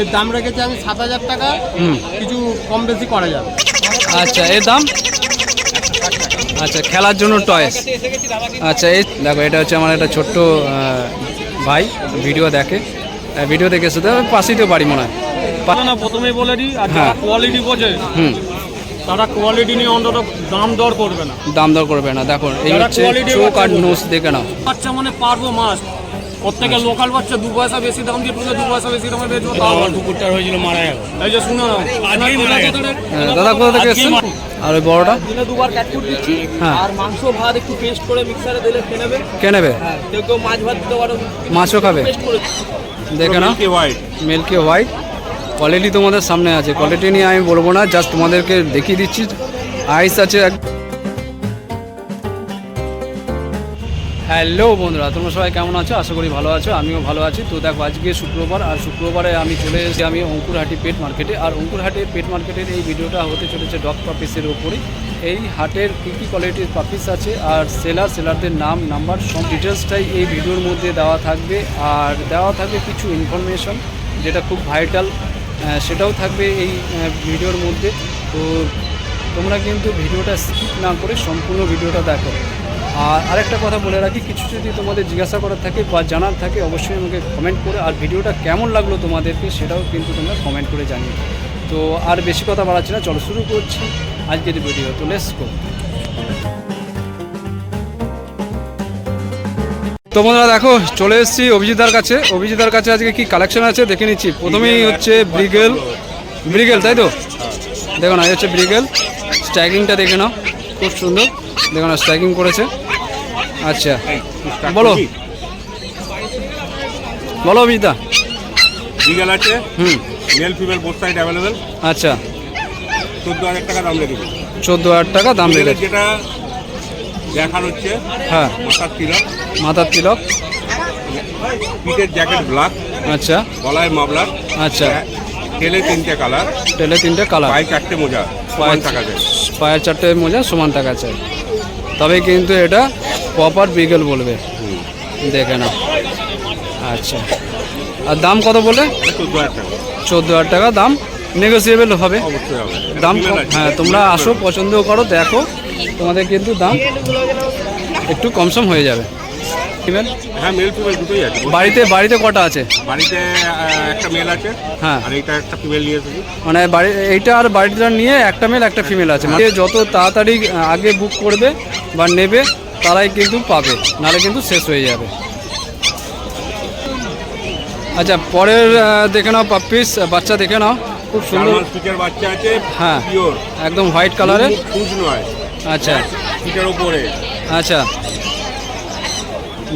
এর দাম রেখেছি আমি সাত হাজার টাকা। হুম। কিছু কম বেশি করা যাবে। আচ্ছা এর দাম? আচ্ছা খেলার জন্য টয়েস আচ্ছা এই দেখো এটা হচ্ছে আমার একটা ছোট্ট ভাই ভিডিও দেখে। ভিডিও দেখে শুধু পাশেই তো বাড়ি মনে হয়। না প্রথমেই বলে দিই আর হ্যাঁ। কোয়ালিটি বোঝে হুম। তারা কোয়ালিটি নিয়ে অন্তত দাম দর করবে না। দাম দর করবে না। দেখো এই হচ্ছে চোখ আর নোস দেখে নাও। বাচ্চা মানে পারব মাস্ট প্রত্যেকে লোকাল বাচ্চা দু পয়সা বেশি দাম দিয়ে তুলে দু পয়সা বেশি দামে বেচবো তাও আমার কুকুরটার হয়েছিল মারা গেল। এই যে শুনো হ্যাঁ, দাদা কোথা থেকে এসছেন? আর ওই বড়টা? দিনে দুবার ক্যাটফুড দিচ্ছি হ্যাঁ। আর মাংস ভাত একটু পেস্ট করে মিক্সারে দিলে খেয়ে নেবে। কে নেবে? হ্যাঁ কেউ কেউ মাছ ভাত দিতে পারো। মাছও খাবে? পেস্ট করে দেখে নাও। মিল্কি হোয়াইট কোয়ালিটি তোমাদের সামনে আছে। কোয়ালিটি নিয়ে আমি বলব না জাস্ট তোমাদেরকে দেখিয়ে দিচ্ছি। আইস আছে হ্যালো বন্ধুরা, তোমরা সবাই কেমন আছো? আশা করি ভালো আছো, আমিও ভালো আছি। তো দেখো, আজকে শুক্রবার, আর শুক্রবারে আমি চলে এসেছি আমি অঙ্কুরহাটি পেট মার্কেটে। আর অঙ্কুরহাটে পেট মার্কেটের এই ভিডিওটা হতে চলেছে ডগ পাপিসের ওপরে। এই হাটের কী কী কোয়ালিটির পাপিস আছে, আর সেলার সেলারদের নাম নাম্বার সব ডিটেলসটাই এই ভিডিওর মধ্যে দেওয়া থাকবে। আর দেওয়া থাকবে কিছু ইনফরমেশন যেটা খুব ভাইটাল সেটাও থাকবে এই ভিডিওর মধ্যে। তো তোমরা কিন্তু ভিডিওটা স্কিপ না করে সম্পূর্ণ ভিডিওটা দেখো। আর আরেকটা কথা বলে রাখি কিছু যদি তোমাদের জিজ্ঞাসা করার থাকে বা জানার থাকে অবশ্যই আমাকে কমেন্ট করে আর ভিডিওটা কেমন লাগল তোমাদেরকে সেটাও কিন্তু তোমরা কমেন্ট করে জানিও। তো আর বেশি কথা বাড়াচ্ছি না চলো শুরু করছি আজকের ভিডিও তো লেটস গো তো বন্ধুরা দেখো চলে এসেছি অভিজিতার কাছে। অভিজিতার কাছে আজকে কি কালেকশন আছে? দেখে নিচ্ছি। প্রথমেই হচ্ছে ব্রিগেল ব্রিগেল তাই তো? দেখো না এই হচ্ছে ব্রিগেল স্ট্রাইকিংটা দেখে নাও। খুব সুন্দর। দেখো না স্ট্রাইকিং করেছে। আচ্ছা। বলো। বলো অভিজিতা বিগেল আছে। হুম। Male female both side available আচ্ছা। চোদ্দ হাজার টাকা দাম রেখেছি। চোদ্দ হাজার টাকা দাম বিগেলের যেটা দেখার হচ্ছে হ্যাঁ। মাথার তিলক। মাথার তিলক। পিঠের জ্যাকেট ব্ল্যাক আচ্ছা। গলায় মাবলার আচ্ছা। তেলে তিনটে কালার টেলে তিনটে কালার পায়ে চারটে মোজা সমান টাকা যায় পায়ের চারটে মোজা সমান টাকা চাই। তবে কিন্তু এটা প্রপার বিগেল বলবে। দেখে নাও। আচ্ছা। আর দাম কত বলে চোদ্দ হাজার টাকা। দাম নেগোসিয়েবল হবে। দাম। হ্যাঁ তোমরা আসো পছন্দ করো দেখো। তোমাদের কিন্তু দাম একটু কমসম হয়ে যাবে। হ্যাঁ মেল ফিমেল দুটোই আছে। বাড়িতে বাড়িতে কটা আছে? বাড়িতে একটা মেল আছে। হ্যাঁ। আর এইটা একটা ফিমেল নিয়ে এসেছি। মানে বাড়ি এইটা আর বাড়িটা নিয়ে একটা মেল একটা ফিমেল আছে। মানে যত তাড়াতাড়ি আগে বুক করবে বা নেবে তারাই কিন্তু পাবে নাহলে কিন্তু শেষ হয়ে যাবে। আচ্ছা পরের দেখে নাও পাপ্পিস বাচ্চা দেখে নাও। খুব সুন্দর। বাচ্চা আছে হ্যাঁ একদম হোয়াইট কালারের নয়। আচ্ছা। পিঠের ওপরে। আচ্ছা।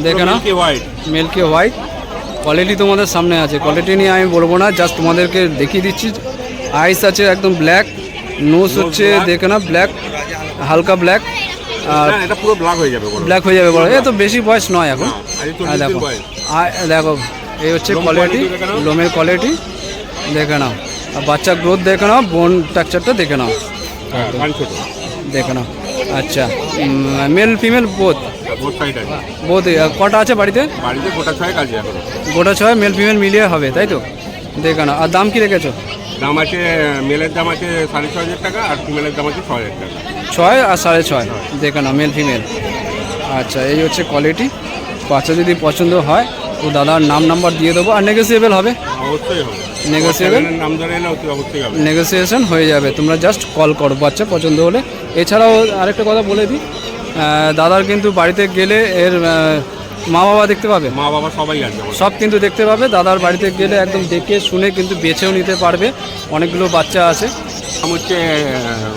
দেখে নাও। হোয়াইট মিল্কি হোয়াইট কোয়ালিটি তোমাদের সামনে আছে। কোয়ালিটি নিয়ে আমি বলব না জাস্ট তোমাদেরকে দেখিয়ে দিচ্ছি। আইস আছে একদম ব্ল্যাক নোজ হচ্ছে দেখে না ব্ল্যাক হালকা ব্ল্যাক এটা পুরো ব্ল্যাক হয়ে যাবে বলো। ব্ল্যাক হয়ে যাবে বড় এ তো বেশি বয়স নয় এখন। চল্লিশ দেখো। দেখো এই হচ্ছে কোয়ালিটি। লোমের কোয়ালিটি দেখে নাও। আর বাচ্চা গ্রোথ দেখে নাও বোন স্ট্রাকচারটা দেখে নাও। হ্যাঁ দেখে নাও। আচ্ছা মেল ফিমেল বোধ বোথ বোধ কটা আছে বাড়িতে? গোটা ছয় মেল ফিমেল মিলিয়ে হবে তাই তো? দেখে নাও। আর দাম কি রেখেছো? দাম আছে মেলের দাম আছে সাড়ে ছ হাজার টাকা আর ফিমেলের দাম আছে ছ হাজার টাকা। ছয় আর সাড়ে ছয়? দেখে নাও মেল ফিমেল আচ্ছা এই হচ্ছে কোয়ালিটি বাচ্চা যদি পছন্দ হয় তো দাদার নাম নাম্বার দিয়ে দেবো আর নেগোসিয়েবল হবে। অবশ্যই হবে? নাম ধরে অবশ্যই হবে। নেগোসিয়েশন হয়ে যাবে। তোমরা জাস্ট কল করো বাচ্চা পছন্দ হলে। এছাড়াও আরেকটা কথা বলে দিই দাদার কিন্তু বাড়িতে গেলে এর মা বাবা দেখতে পাবে? মা বাবা সবাই আমার সব কিন্তু দেখতে পাবে। দাদার বাড়িতে গেলে একদম দেখে শুনে কিন্তু বেছেও নিতে পারবে। অনেকগুলো বাচ্চা আছে। নাম হচ্ছে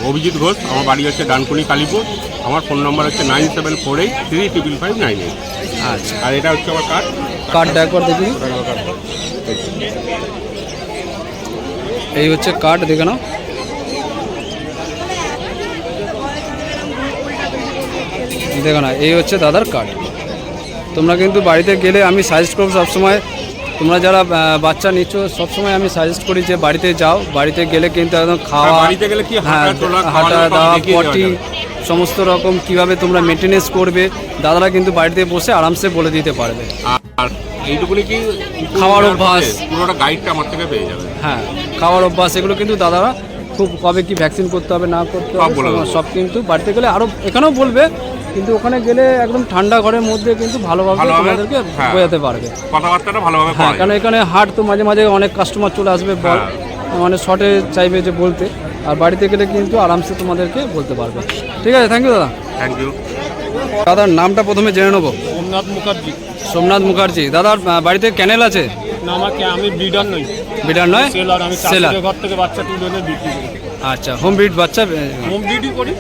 অভিজিৎ ঘোষ আমার বাড়ি হচ্ছে ডানকুনি কালীপুর। আমার ফোন নম্বর হচ্ছে nine seven four eight three triple five nine eight. আচ্ছা। আর এটা হচ্ছে আমার কার্ড কার্ডটা একবার দেখি। এই হচ্ছে কার্ড দেখে নাও। দেখো না এই হচ্ছে দাদার কার্ড তোমরা কিন্তু বাড়িতে গেলে আমি সাজেস্ট করব সবসময় তোমরা যারা বাচ্চা নিচ্ছ সবসময় আমি সাজেস্ট করি যে বাড়িতে যাও বাড়িতে গেলে কিন্তু একদম খাওয়া হ্যাঁ, বাড়িতে গেলে কি হ্যাঁ হাঁটা দাওয়া পটি সমস্ত রকম কীভাবে তোমরা মেনটেনেন্স করবে দাদারা কিন্তু বাড়িতে বসে আরামসে বলে দিতে পারবে। আর এইটুকুনি কি খাওয়ার অভ্যাস। পুরোটা গাইডটা আমার থেকে পেয়ে যাবে? হ্যাঁ খাওয়ার অভ্যাস এগুলো কিন্তু দাদারা খুব কবে কি ভ্যাকসিন করতে হবে না করতে হবে। সব কিন্তু বাড়িতে গেলে আরও এখানেও বলবে কিন্তু ওখানে গেলে একদম ঠান্ডা ঘরের মধ্যে কিন্তু ভালোভাবে তোমাদেরকে হ্যাঁ। বোঝাতে পারবে। কথাবার্তাটা ভালোভাবে হ্যাঁ কারণ এখানে হাট তো মাঝে মাঝে অনেক কাস্টমার চলে আসবে মানে শর্টে চাইবে যে বলতে আর বাড়িতে গেলে কিন্তু আরামসে তোমাদেরকে বলতে পারবে। ঠিক আছে থ্যাংক ইউ দাদা। থ্যাংক ইউ দাদার নামটা প্রথমে জেনে নেব। সোমনাথ মুখার্জি। সোমনাথ মুখার্জি। দাদার বাড়িতে ক্যানেল আছে? না আমাকে আমি ব্রিডার নই। ব্রিডার নয়? সেলার আমি সেলার ঘর থেকে বাচ্চা তুলে এনে বিক্রি করি। আচ্ছা হোম ব্রিড বাচ্চা হোম ব্রিডই করি।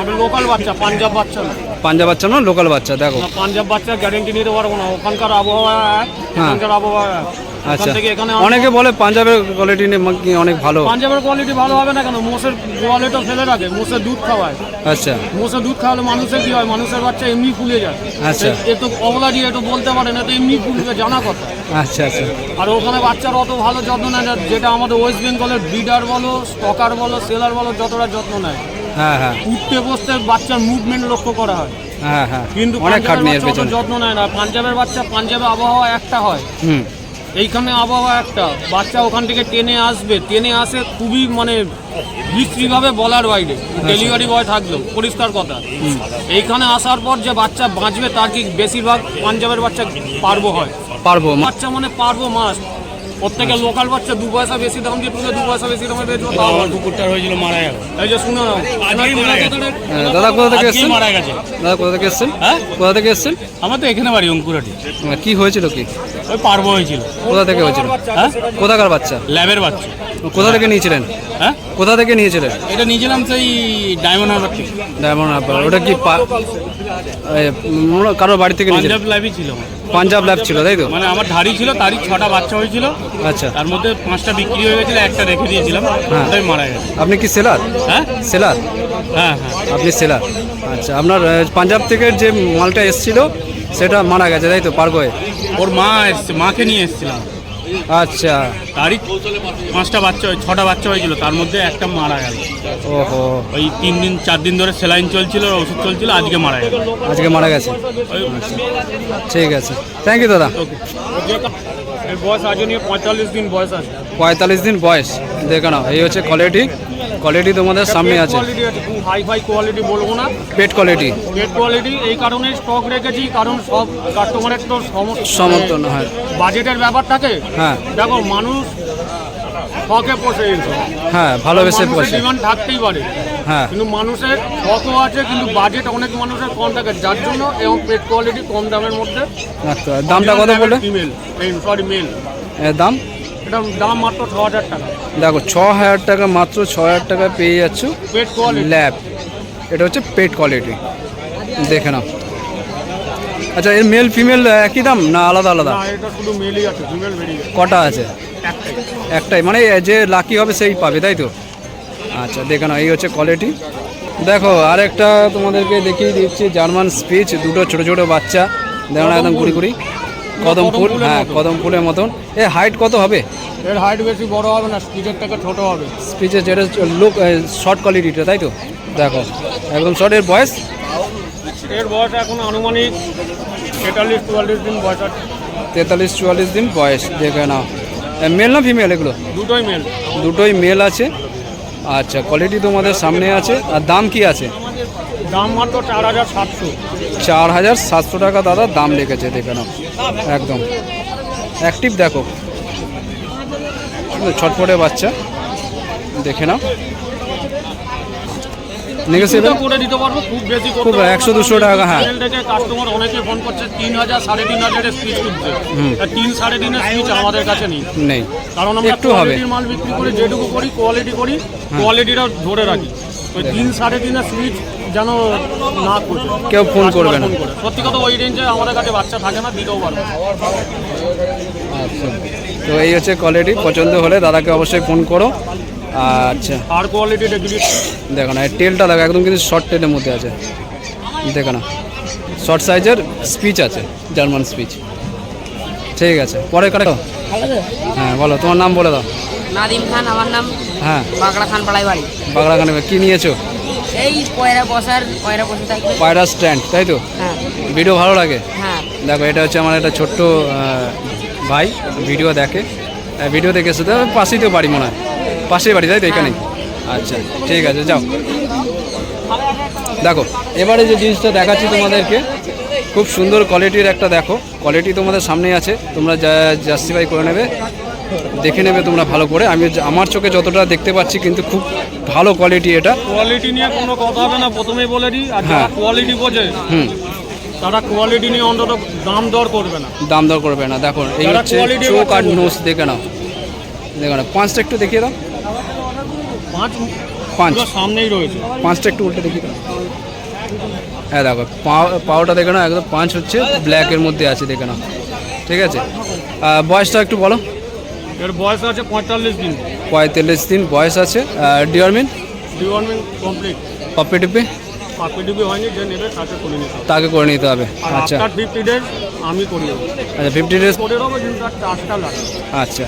আমি লোকাল বাচ্চা পাঞ্জাব বাচ্চা না। পাঞ্জাব বাচ্চা না লোকাল বাচ্চা দেখো। পাঞ্জাব বাচ্চার গ্যারেন্টি নিতে পারব না ওখানকার আবহাওয়া এক, হ্যাঁ। এখানকার আবহাওয়া। আচ্ছা। থেকে এখানে অনেকে বলে পাঞ্জাবের কোয়ালিটি অনেক ভালো। পাঞ্জাবের কোয়ালিটি ভালো হবে না কেন? মোষের গোয়ালেটা ফেলে রাখে মোষের দুধ খাওয়ায়। আচ্ছা। মোষের দুধ খাওয়ালে মানুষের কি হয়? মানুষের বাচ্চা এমনি ফুলে যায়। আচ্ছা। এ তো অবলা দিয়ে তো বলতে পারে না তো এমনি ফুলবে জানা কথা। আচ্ছা আচ্ছা। আর ওখানে বাচ্চার অত ভালো যত্ন নেয় না যেটা আমাদের ওয়েস্ট বেঙ্গলের ব্রিডার বলো স্টকার বলো সেলার বলো যতটা যত্ন নেয়। হ্যাঁ হ্যাঁ। উঠতে বসতে বাচ্চার মুভমেন্ট লক্ষ্য করা হয়। হ্যাঁ হ্যাঁ। কিন্তু অনেক পাঞ্জাবের যত্ন নেয় না। পাঞ্জাবের বাচ্চা পাঞ্জাবে আবহাওয়া একটা হয়। হুম। এইখানে আবহাওয়া একটা। বাচ্চা ওখান থেকে টেনে আসবে। টেনে আসে খুবই মানে বিশ্রীভাবে বলার বাইরে। ডেলিভারি বয় থাকল পরিষ্কার কথা। এইখানে আসার পর যে বাচ্চা বাঁচবে তার কি বেশিরভাগ পাঞ্জাবের বাচ্চা পারব হয়? পারব বাচ্চা মানে পারব মাস। প্রত্যেকে লোকাল বাচ্চা দু পয়সা বেশি দাম দিয়ে তুলে দু পয়সা বেশি দামে বেচবো তাও আমার কুকুরটার হয়েছিল মারা গেল। এই যে শুনে নাও আজকেই মারা গেছে। হ্যাঁ, দাদা কোথা থেকে এসছেন? মারা গেছে। দাদা কোথা থেকে এসেছেন? হ্যাঁ? কোথা থেকে এসেছেন? আমার তো এখানে বাড়ি অঙ্কুরাটি। আহ, কি হয়েছিল কি? ওই পারব হয়েছিল। কোথা থেকে হয়েছিল? হ্যাঁ? কোথাকার বাচ্চা? ল্যাবের বাচ্চা। কোথা থেকে নিয়েছিলেন? হ্যাঁ? কোথা থেকে নিয়েছিলেন? এটা নিয়েছিলাম সেই ডায়মন্ড হারবার থেকে। ডায়মন্ড হারবার ওটা কি পা- কারোর বাড়ি থেকে নিয়েছিলেন? পাঞ্জাব ল্যাবই ছিল আমার। পাঞ্জাব ল্যাব ছিল তাই তো? মানে আমার ধাড়ি ছিল তারই ছটা বাচ্চা হয়েছিল। আচ্ছা। তার মধ্যে পাঁচটা বিক্রি হয়ে গেছিল একটা রেখে দিয়েছিলাম হ্যাঁ। তাই মারা গেছে। আপনি কি সেলার? হ্যাঁ? সেলার? হ্যাঁ হ্যাঁ। আপনি সেলার? আচ্ছা আপনার পাঞ্জাব থেকে যে মালটা এসছিল সেটা মারা গেছে তাই তো পারগয়ে ওর মা এসছে মাকে নিয়ে এসেছিলাম। আচ্ছা। তারই পাঁচটা বাচ্চা হয়ে- ছটা বাচ্চা হয়েছিল তার মধ্যে একটা মারা গেল। ওহো। ওই তিন দিন চার দিন ধরে সেলাইন চলছিল ওষুধ চলছিল আজকে মারা গেল। আজকে মারা গেছে? ঠিক আছে। থ্যাংক ইউ দাদা। বয়স আজ নিয়ে পঁয়তাল্লিশ দিন বয়স আছে। পঁয়তাল্লিশ দিন বয়স। দেখে নাও এই হচ্ছে কোয়ালিটি কোয়ালিটি তোমাদের সামনে আছে। কোয়ালিটি আছে। খুব হাই ফাই কোয়ালিটি বলব না। পেট কোয়ালিটি পেট কোয়ালিটি এই কারণে স্টক রেখেছি কারণ সব কাস্টমারের তো সমর্থন হয়। বাজেটের ব্যাপার থাকে। হ্যাঁ। দেখো মানুষ শখে পোষে হ্যাঁ ভালোবেসে বসে ডিমান্ড থাকতেই পারে। হ্যাঁ। কিন্তু মানুষের শখও আছে কিন্তু বাজেট অনেক মানুষের কম থাকে। যার জন্য এবং পেট কোয়ালিটি কম দামের মধ্যে আচ্ছা দামটা কত বললে? ফিমেল সরি মেল দাম? এটা দাম মাত্র ছ হাজার টাকা। দেখো ছ হাজার টাকা মাত্র ছ হাজার টাকা পেয়ে যাচ্ছ। পেট কোয়ালিটি ল্যাব এটা হচ্ছে পেট কোয়ালিটি দেখে নাও। আচ্ছা এর মেল ফিমেল একই দাম না আলাদা আলাদা? কটা আছে? একটাই। একটাই। মানে যে লাকি হবে সেই পাবে তাই তো? আচ্ছা দেখে নাও এই হচ্ছে কোয়ালিটি দেখো আরেকটা তোমাদেরকে দেখিয়ে দিচ্ছি জার্মান স্পিচ দুটো ছোট ছোট বাচ্চা। দেখো না একদম কুড়ি কুড়ি। কদম ফুল হ্যাঁ মতো। কদম ফুলের মতন। এ হাইট কত হবে? এর হাইট বেশি বড় হবে না স্পিচের থেকে ছোট হবে। স্পিচের যেটা লুক শর্ট কোয়ালিটিটা তাই তো? দেখো একদম শর্ট এর বয়স? এর বয়স এখন আনুমানিক তেতাল্লিশ চুয়াল্লিশ দিন বয়স আছে। তেতাল্লিশ চুয়াল্লিশ দিন বয়স দেখে নাও। মেল না ফিমেল এগুলো? দুটোই মেল দুটোই মেল আছে। আচ্ছা কোয়ালিটি তোমাদের সামনে আছে। আর দাম কি আছে? দাম মাত্র চার হাজার সাতশো। চার হাজার সাতশো টাকা দাদা দাম লেগেছে দেখে নাও। একদম। অ্যাক্টিভ দেখো। ছটফটে বাচ্চা। দেখে নাও। নেগোসিয়েবল? করে দিতে পারব খুব বেশি করতে খুব পারব 100 200 টাকা, হ্যাঁ। সেল থেকে কাস্টমার অনেকে ফোন করছে স্পিচ খুঁজছে স্পিচ আমাদের কাছে নেই। নেই। কারণ আমরা একটু হবে। মাল বিক্রি করে যেটুকু করি কোয়ালিটি করি কোয়ালিটিটা ধরে রাখি। ওই তিন সাড়ে তিনের সুইচ যেন না করবে কেউ ফোন করবে না। সত্যি কথা ওই রেঞ্জে আমাদের কাছে বাচ্চা থাকে না দিতেও পারবে আচ্ছা। তো এই হচ্ছে কোয়ালিটি পছন্দ হলে দাদাকে অবশ্যই ফোন করো। আচ্ছা। আর কোয়ালিটি দেখো। না টেলটা দেখো একদম কিন্তু শর্ট টেলের মধ্যে আছে। দেখো না শর্ট সাইজের স্পিচ আছে জার্মান স্পিচ ঠিক আছে পরে কারে হ্যাঁ বলো তোমার নাম বলে দাও। নাদিম খান আমার নাম হ্যাঁ। বাগড়া খান পাড়াই বাড়ি বাগড়াখানে কী নিয়েছো? এই পয়রা বসার পয়রা বসে থাকবে। পায়রা স্ট্যান্ড তাই তো? হ্যাঁ। ভিডিও ভালো লাগে? হ্যাঁ। দেখো এটা হচ্ছে আমার একটা ছোট্ট ভাই ভিডিও দেখে। ভিডিও দেখে শুধু পাশেই তো বাড়ি মনে হয়। পাশেই বাড়ি তাই তো এখানে? আচ্ছা ঠিক আছে যাও। দেখো এবারে যে জিনিসটা দেখাচ্ছি তোমাদেরকে খুব সুন্দর কোয়ালিটির একটা দেখো। কোয়ালিটি তোমাদের সামনেই আছে। তোমরা যা জাস্টিফাই করে নেবে। দেখে নেবে তোমরা ভালো করে। আমি আমার চোখে যতটা দেখতে পাচ্ছি কিন্তু খুব ভালো কোয়ালিটি এটা। কোয়ালিটি নিয়ে কোনো কথা হবে না প্রথমেই বলে দিই আর হ্যাঁ। যারা কোয়ালিটি বোঝে হুম। তারা কোয়ালিটি নিয়ে অন্তত দাম দর করবে না। দাম দর করবে না। দেখো এই হচ্ছে চোখ আর নোস দেখে নাও। দেখো না পাঁচটা একটু দেখিয়ে দাও। পাঁচ পাঁচ। সামনেই রয়েছে। পাঁচটা একটু উল্টে দেখি হ্যাঁ দেখো পাও পাওটা দেখে নাও একদম পাঁচ হচ্ছে ব্ল্যাকের মধ্যে আছে দেখে নাও। ঠিক আছে? বয়সটা একটু বলো। এর বয়স আছে পঁয়তাল্লিশ দিন। পঁয়তাল্লিশ দিন বয়স আছে। ডিওয়ারমিন? Deworming complete. হয়নি যে নেবে তাকে করে নিতে হবে। তাকে করে নিতে হবে। আচ্ছা। ফিফটি ডেজ আমি করি আচ্ছা ফিফটি ডেজ করে দেবো কিন্তু তার চার্জটা লাগে আচ্ছা।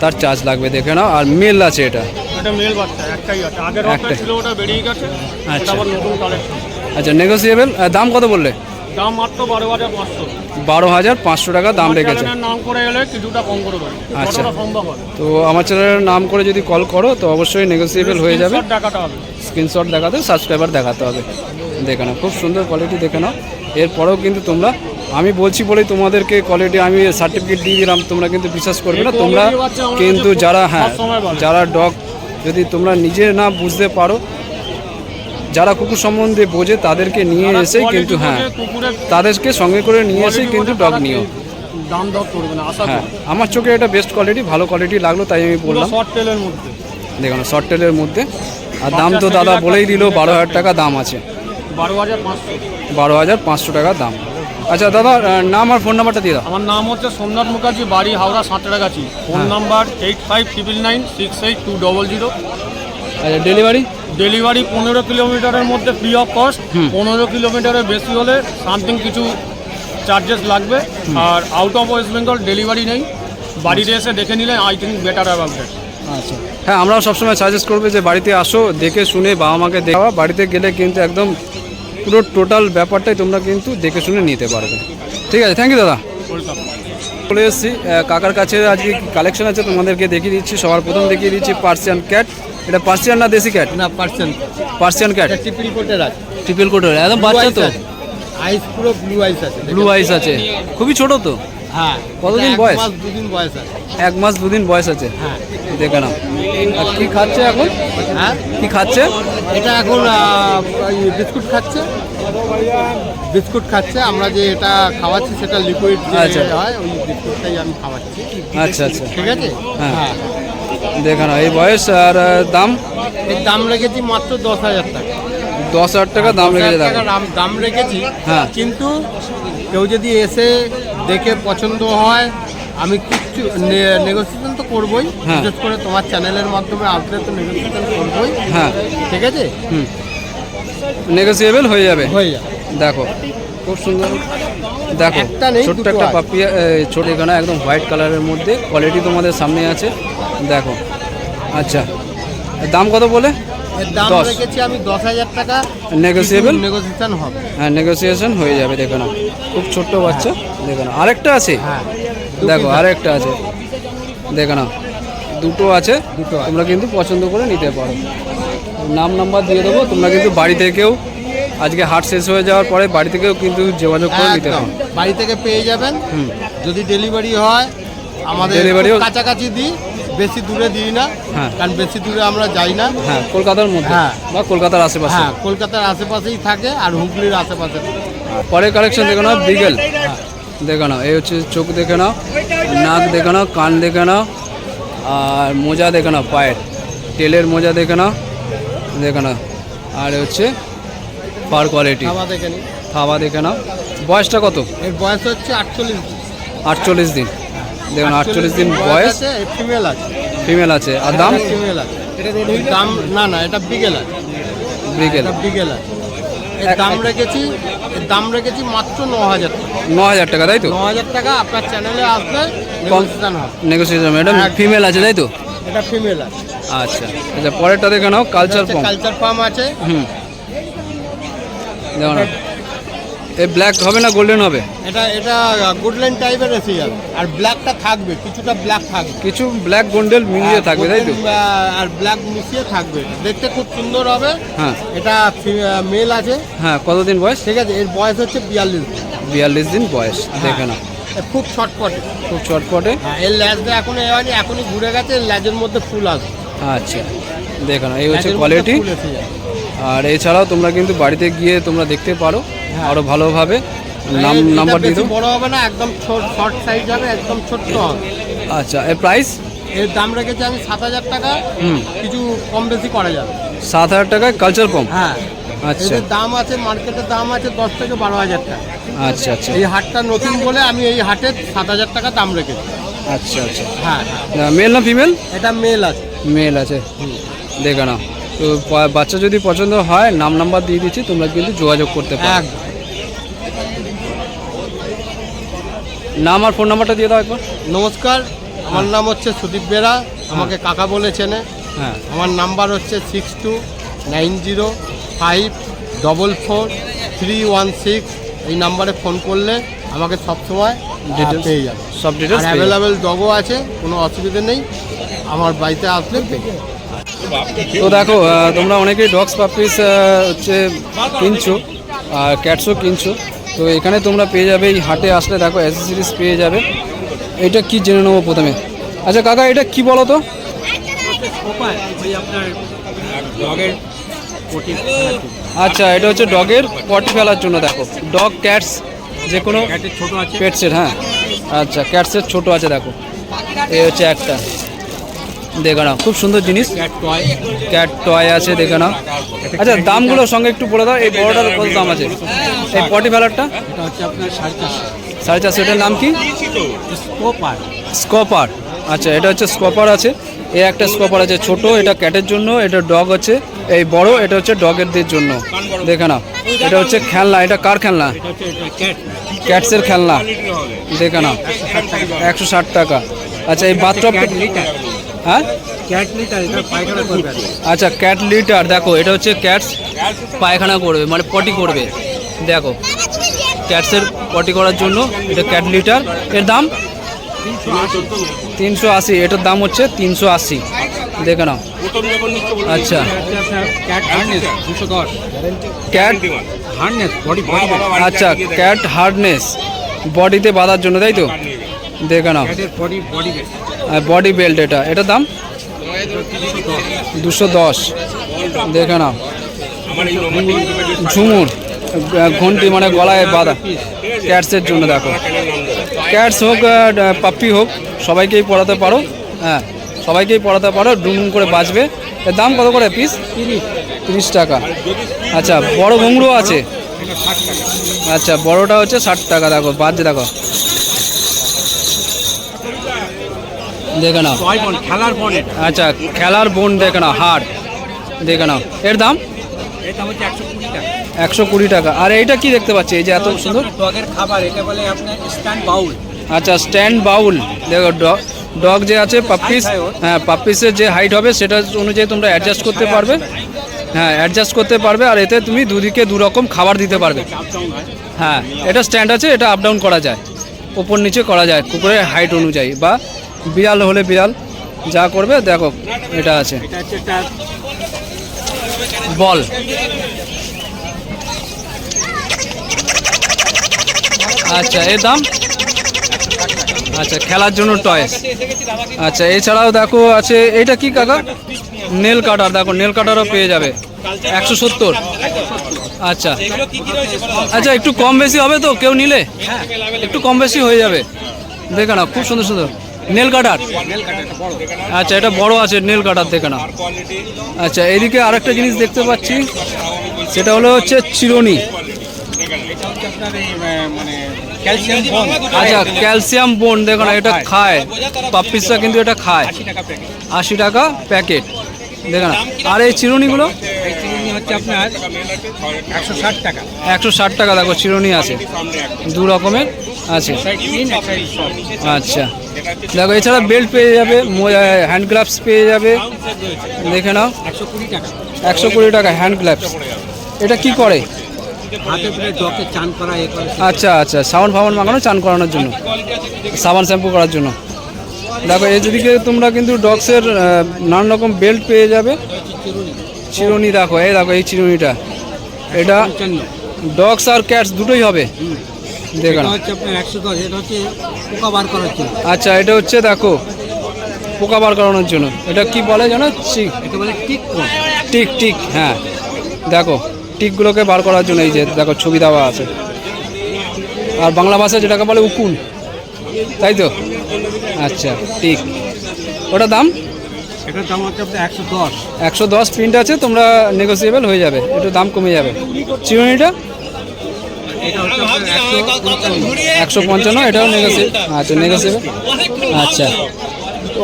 তার চার্জ লাগবে দেখে নাও। আর মেল আছে এটা? এটা মেল বাচ্চা একটাই আছে। আগের। ছিল ওটা বেরিয়ে গেছে। আচ্ছা। আবার নতুন কালেকশন আচ্ছা নেগোসিয়েবল দাম কত বললে? দাম মাত্র বারো হাজার পাঁচশো। বারো হাজার পাঁচশো টাকা দাম রেখেছে। নাম করে এলে কিছুটা কম করে আচ্ছা। তো আমার চ্যানেলের নাম করে যদি কল করো তো অবশ্যই নেগোসিয়েবল হয়ে যাবে। স্ক্রিনশট দেখাতে সাবস্ক্রাইবার দেখাতে হবে। দেখে নাও খুব সুন্দর কোয়ালিটি দেখে নাও। এরপরেও কিন্তু তোমরা আমি বলছি বলেই তোমাদেরকে কোয়ালিটি আমি সার্টিফিকেট দিয়ে দিলাম তোমরা কিন্তু বিশ্বাস করবে না। তোমরা কিন্তু যারা হ্যাঁ যারা ডগ যদি তোমরা নিজে না বুঝতে পারো যারা কুকুর সম্বন্ধে বোঝে তাদেরকে নিয়ে এসে কিন্তু হ্যাঁ তাদেরকে সঙ্গে করে নিয়ে এসে কিন্তু ডগ নিও। দাম দর করবে না আশা হ্যাঁ করি। আমার চোখে এটা বেস্ট কোয়ালিটি ভালো কোয়ালিটি লাগল তাই আমি বললাম। শর্ট টেলের মধ্যে। দেখুন শর্ট টেলের মধ্যে। আর দাম তো দাদা বলেই দিল বারো হাজার টাকা দাম আছে। বারো হাজার পাঁচশো। বারো হাজার পাঁচশো টাকা দাম। আচ্ছা দাদা নাম আর ফোন নাম্বারটা দিয়ে দাও। আমার নাম হচ্ছে সোমনাথ মুখার্জি বাড়ি Howrah Santragachi phone. Number eight five triple nine six eight two double zero আচ্ছা ডেলিভারি ডেলিভারি পনেরো কিলোমিটারের মধ্যে ফ্রি অফ কস্ট পনেরো কিলোমিটারের বেশি হলে সামথিং কিছু চার্জেস লাগবে। আর out of West Bengal delivery নেই। বাড়িতে এসে দেখে নিলে I think better about that আচ্ছা। হ্যাঁ আমরাও সবসময় সাজেস্ট করব যে বাড়িতে আসো দেখে শুনে বাবা মাকে দেওয়া বাড়িতে গেলে কিন্তু একদম পুরো টোটাল ব্যাপারটাই তোমরা কিন্তু দেখে শুনে নিতে পারবে। ঠিক আছে থ্যাংক ইউ দাদা। চলে এসেছি। কাকার কাছে আজকে কালেকশন আছে তোমাদেরকে দেখিয়ে দিচ্ছি। সবার প্রথম দেখিয়ে দিচ্ছি পার্সিয়ান ক্যাট এটা পার্সিয়ান না দেশি ক্যাট না পার্সিয়ান। পার্সিয়ান ক্যাট ট্রিপল কোটের আছে। ট্রিপল কোটের একদম বাচ্চা তো? আইস পুরো ব্লু আইস আছে ব্লু আইস আছে। খুবই ছোট তো? হ্যাঁ। কতদিন বয়স? মাস দুদিন বয়স আছে। এক মাস দুদিন বয়স আছে? হ্যাঁ। দেখে নাও। আর কি খাচ্ছে এখন? হ্যাঁ? কি খাচ্ছে? এটা এখন বিস্কুট খাচ্ছে। বিস্কুট খাচ্ছে। আমরা যে এটা খাওয়াচ্ছি সেটা লিকুইড আচ্ছা। হয় ওই বিস্কুটটাই আমি খাওয়াচ্ছি। আচ্ছা আচ্ছা। ঠিক আছে? হ্যাঁ। দেখে নাও এই বয়স আর দাম? দাম রেখেছি মাত্র দশ হাজার টাকা। দশ হাজার টাকা দাম রেখেছে দাম- রেখেছি। হ্যাঁ। কিন্তু কেউ যদি এসে দেখে পছন্দ হয় আমি কিচ্ছু নেগোসিয়েশন তো করবই। হ্যাঁ। বিশেষ করে তোমার চ্যানেলের মাধ্যমে আসলে তো নেগোসিয়েশন করবই। হ্যাঁ। ঠিক আছে? হুম। নেগোসিয়েবল হয়ে যাবে। হয়ে যাবে। দেখো খুব সুন্দর। দেখো ছোট্ট একটা। পাপিয়া ছোট এখানে একদম হোয়াইট কালারের মধ্যে কোয়ালিটি তোমাদের সামনে আছে। দেখো আচ্ছা দাম কত বলে? দাম দশ। রেখেছি আমি দশ হাজার টাকা। Negotiable? নেগোসিয়েশন হবে। হ্যাঁ নেগোসিয়েশন হয়ে যাবে দেখো না খুব ছোট্ট বাচ্চা দেখো না আরেকটা আছে? হ্যাঁ দেখো আরেকটা আছে। দেখো না দুটো আছে। দুটো তোমরা কিন্তু পছন্দ করে নিতে পারো। নাম নাম্বার দিয়ে দেবো। তোমরা কিন্তু বাড়ি থেকেও আজকে হাট শেষ হয়ে যাওয়ার পরে বাড়ি থেকেও কিন্তু যোগাযোগ করে নিতে হবে বাড়ি থেকে পেয়ে যাবেন। যদি ডেলিভারি হয় আমাদের Delivery-ও- কাছাকাছি দিই বেশি দূরে দিই না হ্যাঁ। কারণ বেশি দূরে আমরা যাই না। হ্যাঁ কলকাতার মধ্যে হ্যাঁ। বা কলকাতার আশেপাশে। হ্যাঁ কলকাতার আশেপাশেই থাকে আর হুগলির আশেপাশে থাকে। পরের কালেকশন দেখে নাও বিগেল দেখে নাও এই হচ্ছে চোখ দেখে নাও নাক দেখে নাও কান দেখে নাও আর মোজা দেখে নাও পায়ের। তেলের মোজা দেখে নাও দেখে নাও। আর হচ্ছে পার কোয়ালিটি। খাওয়া দেখে নিই দেখে নাও। বয়সটা কত? এর বয়স হচ্ছে আটচল্লিশ আটচল্লিশ দিন। দেখুন আটচল্লিশ দিন বয়স ফিমেল আছে ফিমেল আছে। আর দাম? ফিমেল আছে। এর দাম না না এটা বিকেল আছে। বিকেল বিকেল আছে। এর দাম রেখেছি এর দাম রেখেছি মাত্র ন হাজার টাকা। ন হাজার টাকা তাই তো? ন হাজার টাকা আপনার চ্যানেলে আসলে নেগোসিয়েশন হবে। নেগোসিয়েশন ম্যাডাম ফিমেল আছে তাই তো? এটা ফিমেল আছে। আচ্ছা। আচ্ছা পরেরটা দেখে নাও কালচার পম কালচার পাম্প আছে। হুম। দেখো না। এই ব্ল্যাক হবে না গোল্ডেন হবে? এটা এটা গুডল্যান্ড টাইপের এসে যাবে আর ব্ল্যাকটা থাকবে কিছুটা ব্ল্যাক থাকবে। কিছু ব্ল্যাক গোল্ডেন মিলিয়ে থাকবে তাই তো? আর ব্ল্যাক মিশিয়ে থাকবে। দেখতে খুব সুন্দর হবে। হ্যাঁ। এটা মেল আছে। হ্যাঁ কতদিন বয়স? ঠিক আছে এর বয়স হচ্ছে বিয়াল্লিশ বিয়াল্লিশ দিন বয়স দেখে না খুব ছটপটে। খুব চটপটে হ্যাঁ এর ল্যাজটা এখনও এ হয়নি এখনই ঘুরে গেছে ল্যাজের মধ্যে ফুল আসবে। আচ্ছা দেখে না এই হচ্ছে কোয়ালিটি। আর এছাড়াও তোমরা কিন্তু বাড়িতে গিয়ে তোমরা দেখতে পারো আরও ভালোভাবে। নাম হ্যাঁ। নাম্বার দিয়ে বড় হবে না একদম শর্ট সাইজ হবে একদম ছোট্ট হবে। আচ্ছা এর প্রাইস এর দাম রেখেছি আমি সাত হাজার টাকা। কিছু কম বেশি করা যাবে। সাত হাজার টাকায় কালচার পম্প হ্যাঁ। আচ্ছা। দাম আছে মার্কেটের দাম আছে দশ থেকে বারো হাজার টাকা। আচ্ছা আচ্ছা। এই হাটটা নতুন বলে আমি এই হাটের সাত হাজার টাকা দাম রেখেছি। আচ্ছা আচ্ছা। হ্যাঁ হ্যাঁ। মেল না ফিমেল এটা মেল আছে। মেল আছে। দেখে নাও। তো বাচ্চা যদি পছন্দ হয় নাম নাম্বার দিয়ে দিচ্ছি তোমরা কিন্তু যোগাযোগ করতে পারো। নাম আর ফোন নাম্বারটা দিয়ে দাও একবার। নমস্কার আমার নাম হচ্ছে সুদীপ বেরা আমাকে কাকা বলে চেনে হ্যাঁ। আমার নাম্বার হচ্ছে six two nine zero five double four three one six. এই নাম্বারে ফোন করলে আমাকে সবসময়? পেয়ে যাবে। সব ডিটেলস অ্যাভেলেবেল ডগও আছে কোনো অসুবিধা নেই। আমার বাড়িতে আসলে পেয়ে যাবে। তো দেখো তোমরা অনেকেই ডগস পাপিস হচ্ছে কিনছো আর ক্যাটসও কিনছো। তো এখানে তোমরা পেয়ে যাবে এই হাটে আসলে দেখো অ্যাসেসরিজ পেয়ে যাবে। এটা কি জেনে নেব প্রথমে? আচ্ছা কাকা এটা কি বলো তো? আচ্ছা এটা হচ্ছে ডগের পটি ফেলার জন্য দেখো। ডগ ক্যাটস যে কোনো পেটসের হ্যাঁ। আচ্ছা ক্যাটসের ছোট আছে দেখো। এই হচ্ছে একটা। দেখে নাও, খুব সুন্দর জিনিস। ক্যাট টয় আছে, দেখে নাও। আচ্ছা দামগুলোর সঙ্গে একটু বলে দাও, এই বড়টার কত দাম আছে? এই পটি ফেলারটা সাড়ে চারশো, এটার নাম কি? স্কপার আচ্ছা এটা হচ্ছে স্কপার আছে। এই একটা স্কপার আছে, ছোট, এটা ক্যাটের জন্য, এটা ডগ আছে এই বড়, এটা হচ্ছে ডগেরদের জন্য। দেখে নাও, এটা হচ্ছে খেলনা, এটা কার খেলনা? ক্যাটসের খেলনা। দেখে নাও, একশো ষাট টাকা। আচ্ছা এই বাথটব হ্যাঁ? আচ্ছা ক্যাট লিটার দেখো এটা হচ্ছে ক্যাটস পায়খানা করবে মানে পটি করবে। দেখো ক্যাটসের পটি করার জন্য এটা ক্যাট লিটার। এর দাম? তিনশো আশি। এটার দাম হচ্ছে তিনশো আশি। দেখে নাও। আচ্ছা। ক্যাট আচ্ছা ক্যাট হার্ডনেস বডিতে বাঁধার জন্য তাই তো? দেখে নাও। বডি বেল্ট এটা। এটার দাম? দুশো দশ। দেখে নাও। ঝুমুর। ঘন্টি মানে গলায় বাঁধা। ক্যাটসের জন্য দেখো। ক্যাটস হোক পাপ্পি হোক, সবাইকেই পড়াতে পারো। হ্যাঁ সবাইকেই পড়াতে পারো, ডুম করে বাঁচবে। এর দাম কত করে পিস তিরিশ টাকা। আচ্ছা বড় ঘুঙরু আছে? আচ্ছা বড়টা হচ্ছে ষাট টাকা, দেখো, বাজছে, দেখো। দেখে নাও। খেলার পরে আচ্ছা খেলার বোন দেখে নাও হাট। দেখে নাও। এর দাম? একশো কুড়ি টাকা। আর এইটা কি দেখতে পাচ্ছি? এই যে এত সুন্দর? ডগের খাবার এটা বলে আপনার স্ট্যান্ড বাউল আচ্ছা স্ট্যান্ড বাউল দেখো ডগ ডগ যে আছে পাপ্পিস হ্যাঁ পাপ্পিসের যে হাইট হবে সেটা অনুযায়ী তোমরা অ্যাডজাস্ট করতে পারবে। হ্যাঁ অ্যাডজাস্ট করতে পারবে আর এতে তুমি দুদিকে দু রকম খাবার দিতে পারবে। হ্যাঁ। এটা স্ট্যান্ড আছে এটা আপ ডাউন করা যায়। ওপর নিচে করা যায় কুকুরের হাইট অনুযায়ী বা বিড়াল হলে বিড়াল যা করবে দেখো এটা আছে। বল। আচ্ছা এর দাম? আচ্ছা খেলার জন্য টয়েস আচ্ছা এছাড়াও দেখো আছে এটা কি কাকা? নেল কাটার দেখো নেল কাটারও পেয়ে যাবে। একশো সত্তর। আচ্ছা। আচ্ছা একটু কম বেশি হবে তো কেউ নিলে? একটু কম বেশি হয়ে যাবে। দেখে না খুব সুন্দর সুন্দর। নেল কাটার আচ্ছা এটা বড় আছে নেল কাটার দেখে না। আচ্ছা এদিকে আরেকটা জিনিস দেখতে পাচ্ছি, সেটা হলো হচ্ছে চিরুনি। আচ্ছা ক্যালসিয়াম বোন দেখো না এটা খায়। পাপ্পিসটা কিন্তু এটা খায়। আশি টাকা প্যাকেট দেখো না আর এই চিরুনিগুলো? একশো ষাট টাকা, দেখো, চিরুনি আছে। দু রকমের। আছে আচ্ছা। দেখো এছাড়া বেল্ট পেয়ে যাবে হ্যান্ড গ্লাভস পেয়ে যাবে। দেখে নাও। একশো কুড়ি টাকা হ্যান্ড গ্লাভস এটা কি করে? আচ্ছা আচ্ছা। সাবান ফাবান মাখানো চান করানোর জন্য। সাবান শ্যাম্পু করার জন্য। দেখো এই দিকে তোমরা কিন্তু ডগসের নানান রকম বেল্ট পেয়ে যাবে। চিরুনি দেখো এই দেখো এই চিরুনিটা। এটা ডগস আর ক্যাটস দুটোই হবে। দেখো হচ্ছে আপনার একশো দশ এটা হচ্ছে পোকা বার করার জন্য। আচ্ছা এটা হচ্ছে দেখো পোকা বার করানোর জন্য। এটা কি বলে জানো? চিক এটা বলে টিক টিক টিক হ্যাঁ। দেখো টিকগুলোকে বার করার জন্য এই যে দেখো ছবি দেওয়া আছে। আর বাংলা ভাষায় যেটাকে বলে উকুন তাই তো? আচ্ছা টিক। ওটা দাম? এটার দাম হচ্ছে একশো দশ। একশো দশ প্রিন্ট আছে তোমরা নেগোসিয়েবল হয়ে যাবে। একটু দাম কমে যাবে। চিরুনিটা? একশো পঞ্চান্ন এটাও নেগোসিয়েবল আচ্ছা নেগোসিয়েবল আচ্ছা।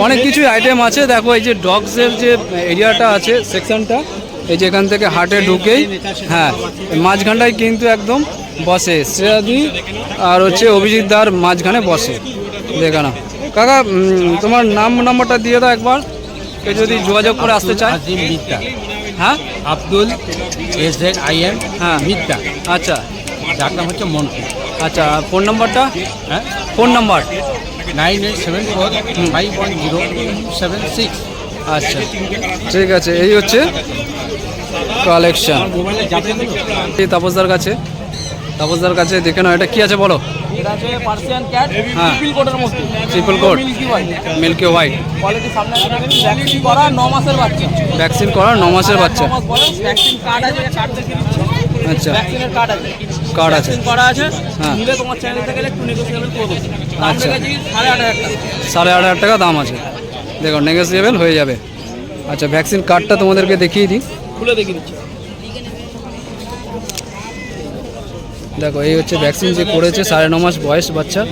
অনেক কিছুই আইটেম আছে। দেখো এই যে ডগসের যে এরিয়াটা আছে সেকশনটা এই যে এখান থেকে হাটে ঢুকেই হ্যাঁ মাঝখানটায় কিন্তু একদম বসে। শ্রেয়াদি আর হচ্ছে অভিজিৎ দার মাঝখানে বসে। দেখানো কাকা তোমার নাম নাম্বারটা দিয়ে দাও একবার। কেউ যদি যোগাযোগ করে আসতে চায়। হ্যাঁ? আব্দুল এস আই এম হ্যাঁ। মিদ্দা আচ্ছা। যার নাম হচ্ছে মন্টু। আচ্ছা ফোন নাম্বারটা? হ্যাঁ? Phone number? Nine eight seven four five one zero seven six. আচ্ছা ঠিক আছে এই হচ্ছে কালেকশন। এই তাপসদার কাছে। তাপসদার কাছে দেখে নাও এটা কি আছে বলো? এটা আছে পার্সিয়ান ক্যাট হ্যাঁ। Triple coat milky white vaccine করা ন মাসের বাচ্চা। আচ্ছা। ভ্যাকসিনের কার্ড আছে। করা আছে। হ্যাঁ। নিলে তোমার চ্যানেল থেকে একটু নেগোসিয়েবল করে আচ্ছা। সাড়ে আট হাজার টাকা। সাড়ে আট হাজার টাকা দাম আছে। দেখো নেগোসিয়েবল হয়ে যাবে। আচ্ছা ভ্যাকসিন কার্ডটা তোমাদেরকে দেখিয়ে দিই। খুলে দেখে দিচ্ছি। দেখো এই হচ্ছে ভ্যাকসিন যে করেছে সাড়ে ন মাস বয়স বাচ্চা।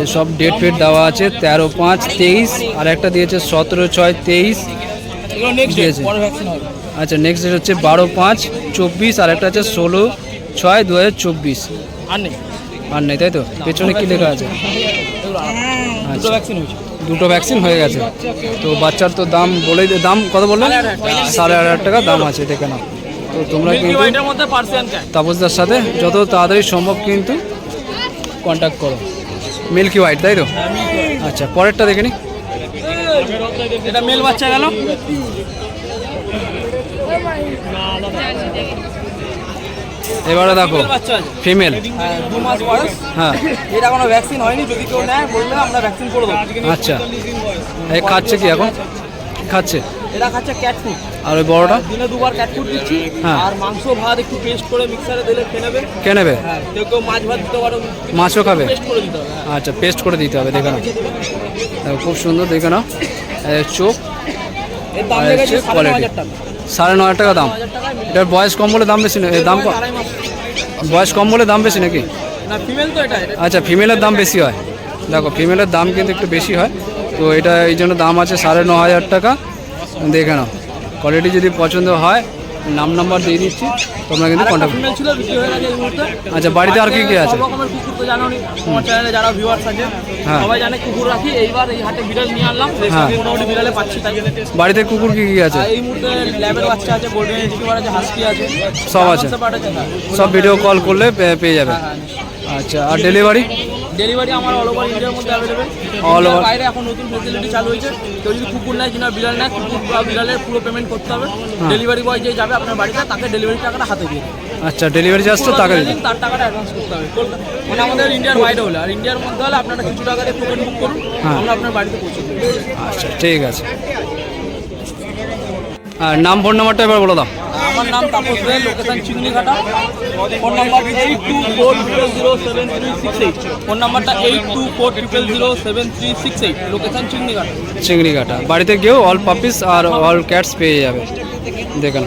এই সব ডেট ফেট দেওয়া আছে তেরো পাঁচ তেইশ আর একটা দিয়েছে সতেরো ছয় তেইশ। দিয়েছে। আচ্ছা নেক্সট ডেট হচ্ছে বারো পাঁচ চব্বিশ আর একটা আছে ষোলো ছয় দু হাজার চব্বিশ। আর নেই? আর নেই তাই তো? পেছনে কি লেখা আছে? দুটো আচ্ছা। ভ্যাকসিন হয়েছে। দুটো ভ্যাকসিন হয়ে গেছে। তো বাচ্চার তো দাম বলেই দাম কত বললেন? সাড়ে আট হাজার টাকা। দাম আছে দেখে নাও। তো তোমরা কিন্তু তাপসদার সাথে যত তাড়াতাড়ি সম্ভব কিন্তু কন্ট্যাক্ট করো। মিল্কি হোয়াইট তাই তো? আচ্ছা পরেরটা দেখে নি। এটা মেল বাচ্চা গেল। এবারে দেখো ফিমেল হ্যাঁ, দু মাস বয়স। হ্যাঁ। এটা এখনও ভ্যাকসিন হয়নি যদি কেউ নেয় বলবে আমরা ভ্যাকসিন করে দেবো। আচ্ছা। এই খাচ্ছে কি এখন? খাচ্ছে? এটা খাচ্ছে ক্যাট ফুড আর ওই বড়টা? দিনে দুবার ক্যাট ফুড দিচ্ছি। হ্যাঁ। আর মাংস ভাত একটু পেস্ট করে মিক্সারে দিলে খেয়ে নেবে। হ্যাঁ কেউ কেউ মাছ ভাত দিতে পারো। মাছও খাবে? পেস্ট করে দিতে হবে হ্যাঁ। আচ্ছা পেস্ট করে দিতে হবে দেখে নাও। দেখো, খুব সুন্দর দেখে এই চোখ। এর দাম লেগেছে সাড়ে ন হাজার টাকা। সাড়ে ন হাজার টাকা দাম। এটার বয়স কম বলে দাম বেশি না এর দাম কম। বয়স কম বলে দাম বেশি নাকি? আচ্ছা ফিমেলের দাম বেশি হয়। দেখো ফিমেলের দাম কিন্তু একটু বেশি হয়। তো এটা এই জন্য দাম আছে সাড়ে ন হাজার টাকা। দেখে নাও। কোয়ালিটি যদি পছন্দ হয় নাম নাম্বার দিয়ে দিচ্ছি। তোমরা কিন্তু কন্ট্যাক্ট ছিল বিক্রি হয়ে গেছে এই মুহূর্তে। আচ্ছা বাড়িতে আর কি কি আছে? সব রকমের কুকুর তো জানো তোমার চ্যানেলে যারা ভিউয়ার্স আছে হ্যাঁ। সবাই জানে কুকুর রাখি। এইবার এই হাটে বিড়াল নিয়ে আনলাম। হ্যাঁ। মোটামুটি বিড়ালে পাচ্ছি তাই জন্য বাড়িতে কুকুর কি কি আছে? এই মুহূর্তে ল্যাবের বাচ্চা আছে গোল্ডেন রিট্রিভার আছে হাস্কি আছে। সব আছে। হ্যাঁ। সব ভিডিও কল করলে পেয়ে যাবে। আচ্ছা আর ডেলিভারি ডেলিভারি আমার অল ওভার ইন্ডিয়ার মধ্যে অ্যাভেলেবেল অল over- বাইরে এখন নতুন ফেসিলিটি চালু হয়েছে। কেউ যদি কুকুর নেয় কিনা বিড়াল নেয় কুকুর বা বিড়ালের পুরো পেমেন্ট করতে হবে। হ্যাঁ। ডেলিভারি বয় যে যাবে আপনার বাড়িতে তাকে ডেলিভারি টাকাটা হাতে দিয়ে আচ্ছা ডেলিভারি চার্জটা টাকা দিতে তার টাকাটা অ্যাডভান্স করতে হবে। মানে আমাদের ইন্ডিয়ার বাইরে হলে আর ইন্ডিয়ার মধ্যে হলে আপনারা কিছু টাকা দিয়ে টোকেন বুক করুন। হ্যাঁ। আমরা আপনার বাড়িতে পৌঁছে দেবো। আচ্ছা ঠিক আছে। আর নাম ফোন নাম্বারটা এবার বলে দাও। আমার নাম তাপস রে location Chingrighata. Phone number eight two four triple zero seven three six eight. Phone নাম্বারটা eight two four triple zero seven three six eight location Chingrighata. চিংড়ি কাটা বাড়িতে গিয়েও অল পাপিস আর অল ক্যাটস পেয়ে যাবে। দেখেন